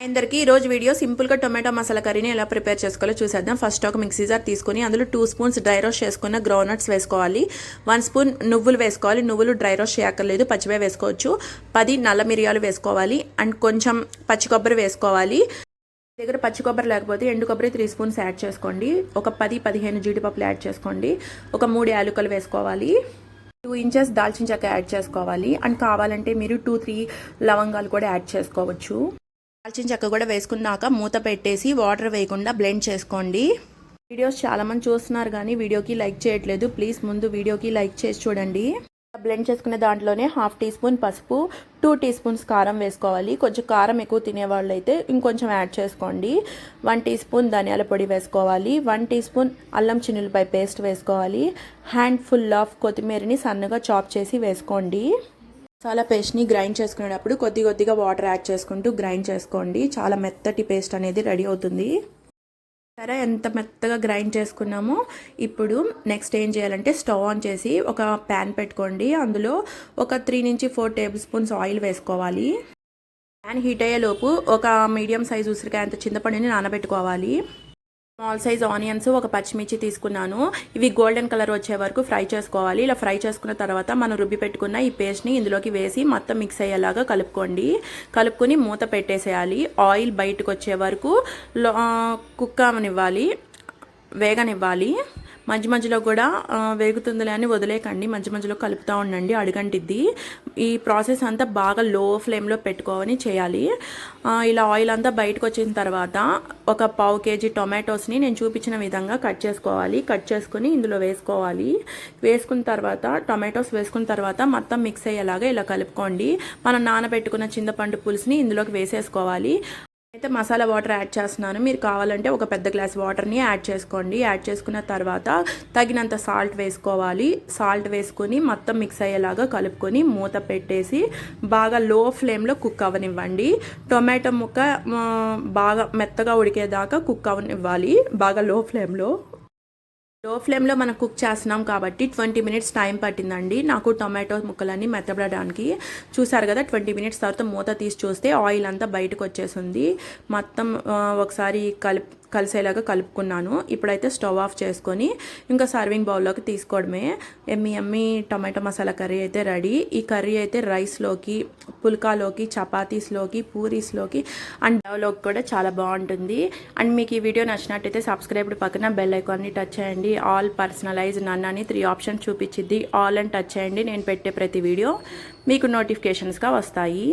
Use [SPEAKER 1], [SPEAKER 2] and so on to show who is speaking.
[SPEAKER 1] అందరికీ ఈరోజు వీడియో సింపుల్గా టొమాటో మసాలా కర్రీని ఎలా ప్రిపేర్ చేసుకోవాలో చూసేద్దాం. ఫస్ట్ ఒక మిక్సీ జార్ తీసుకొని అందులో టూ స్పూన్స్ డ్రై రోస్ట్ చేసుకున్న గ్రౌండ్నట్స్ వేసుకోవాలి. వన్ స్పూన్ నువ్వులు వేసుకోవాలి. నువ్వులు డ్రై రోస్ట్ చేయక్కర్లేదు. పచ్చివే వేసుకోవచ్చు. పది నల్ల మిరియాలు వేసుకోవాలి. అండ్ కొంచెం పచ్చి కొబ్బరి వేసుకోవాలి. దగ్గర పచ్చి కొబ్బరి లేకపోతే ఎండు కొబ్బరి త్రీ స్పూన్స్ యాడ్ చేసుకోండి. ఒక పది పదిహేను జీడిపప్పులు యాడ్ చేసుకోండి. ఒక మూడు యాలకులు వేసుకోవాలి. టూ ఇంచెస్ దాల్చిన చెక్క యాడ్ చేసుకోవాలి. అండ్ కావాలంటే మీరు టూ త్రీ లవంగాలు కూడా యాడ్ చేసుకోవచ్చు. దాల్చిన చెక్క కూడా వేసుకున్నాక మూత పెట్టేసి వాటర్ వేయకుండా బ్లెండ్ చేసుకోండి. వీడియోస్ చాలామంది చూస్తున్నారు కానీ వీడియోకి లైక్ చేయట్లేదు. ప్లీజ్ ముందు వీడియోకి లైక్ చేసి చూడండి. బ్లెండ్ చేసుకునే దాంట్లోనే హాఫ్ టీ స్పూన్ పసుపు టూ టీ స్పూన్స్ కారం వేసుకోవాలి. కొంచెం కారం ఎక్కువ తినేవాళ్ళు అయితే ఇంకొంచెం యాడ్ చేసుకోండి. వన్ టీ స్పూన్ ధనియాల పొడి వేసుకోవాలి. వన్ టీ స్పూన్ అల్లం చిన్నులపై పేస్ట్ వేసుకోవాలి. హ్యాండ్ ఫుల్ ఆఫ్ కొత్తిమీరని సన్నగా చాప్ చేసి వేసుకోండి. మసాలా పేస్ట్ని గ్రైండ్ చేసుకునేటప్పుడు కొద్ది కొద్దిగా వాటర్ యాడ్ చేసుకుంటూ గ్రైండ్ చేసుకోండి. చాలా మెత్తటి పేస్ట్ అనేది రెడీ అవుతుంది. సరే ఎంత మెత్తగా గ్రైండ్ చేసుకున్నామో ఇప్పుడు నెక్స్ట్ ఏం చేయాలంటే స్టవ్ ఆన్ చేసి ఒక ప్యాన్ పెట్టుకోండి. అందులో ఒక త్రీ నుంచి ఫోర్ టేబుల్ స్పూన్స్ ఆయిల్ వేసుకోవాలి. ప్యాన్ హీట్ అయ్యేలోపు ఒక మీడియం సైజ్ ఉసిరికాయ అంత చింతపండుని నానబెట్టుకోవాలి. స్మాల్ సైజ్ ఆనియన్స్ ఒక పచ్చిమిర్చి తీసుకున్నాను. ఇవి గోల్డెన్ కలర్ వచ్చే వరకు ఫ్రై చేసుకోవాలి. ఇలా ఫ్రై చేసుకున్న తర్వాత మనం రుబ్బి పెట్టుకున్న ఈ పేస్ట్ని ఇందులోకి వేసి మొత్తం మిక్స్ అయ్యేలాగా కలుపుకోండి. కలుపుకొని మూత పెట్టేసేయాలి. ఆయిల్ బయటకు వచ్చే వరకు కుక్ అవనివ్వాలి వేగనివ్వాలి. మధ్య మధ్యలో కూడా వేగుతుందిలే అని వదిలేకండి మధ్య మధ్యలో కలుపుతూ ఉండండి అడుగంటిద్ది. ఈ ప్రాసెస్ అంతా బాగా లో ఫ్లేమ్లో పెట్టుకోవని చేయాలి. ఇలా ఆయిల్ అంతా బయటకు వచ్చిన తర్వాత ఒక పావు కేజీ టొమాటోస్ని నేను చూపించిన విధంగా కట్ చేసుకోవాలి. కట్ చేసుకుని ఇందులో వేసుకోవాలి. వేసుకున్న తర్వాత టొమాటోస్ వేసుకున్న తర్వాత మొత్తం మిక్స్ అయ్యేలాగా ఇలా కలుపుకోండి. మనం నానబెట్టుకున్న చింతపండు పులుసుని ఇందులోకి వేసేసుకోవాలి. అయితే మసాలా వాటర్ యాడ్ చేస్తున్నాను. మీరు కావాలంటే ఒక పెద్ద గ్లాస్ వాటర్ని యాడ్ చేసుకోండి. యాడ్ చేసుకున్న తర్వాత తగినంత సాల్ట్ వేసుకోవాలి. సాల్ట్ వేసుకొని మొత్తం మిక్స్ అయ్యేలాగా కలుపుకొని మూత పెట్టేసి బాగా లో ఫ్లేమ్లో కుక్ అవ్వనివ్వండి టొమాటో ముక్క బాగా మెత్తగా ఉడికేదాకా కుక్ అవనివ్వాలి. బాగా లో ఫ్లేమ్లో లో ఫ్లేమ్లో మనం కుక్ చేస్తున్నాం కాబట్టి ట్వంటీ మినిట్స్ టైం పట్టిందండి. నాకు టొమాటో ముక్కలన్నీ మెత్తబడడానికి. చూసారు కదా ట్వంటీ మినిట్స్ తర్వాత మూత తీసి చూస్తే ఆయిల్ అంతా బయటకు వచ్చేసింది. మొత్తం ఒకసారి కలిపి కలిసేలాగా కలుపుకున్నాను. ఇప్పుడైతే స్టవ్ ఆఫ్ చేసుకొని ఇంకా సర్వింగ్ బౌల్లోకి తీసుకోవడమే. ఎమ్మి ఎమ్మి టొమాటో మసాలా కర్రీ అయితే రెడీ. ఈ కర్రీ అయితే రైస్లోకి పుల్కాలోకి చపాతీస్లోకి పూరీస్లోకి అండ్ డవ్లోకి కూడా చాలా బాగుంటుంది. అండ్ మీకు ఈ వీడియో నచ్చినట్టయితే సబ్స్క్రైబ్ పక్కన బెల్ ఐకాన్ని టచ్ చేయండి. ఆల్ పర్సనలైజ్ నన్ను అని త్రీ ఆప్షన్ చూపించింది ఆల్ అని టచ్ చేయండి. నేను పెట్టే ప్రతి వీడియో మీకు నోటిఫికేషన్స్గా వస్తాయి.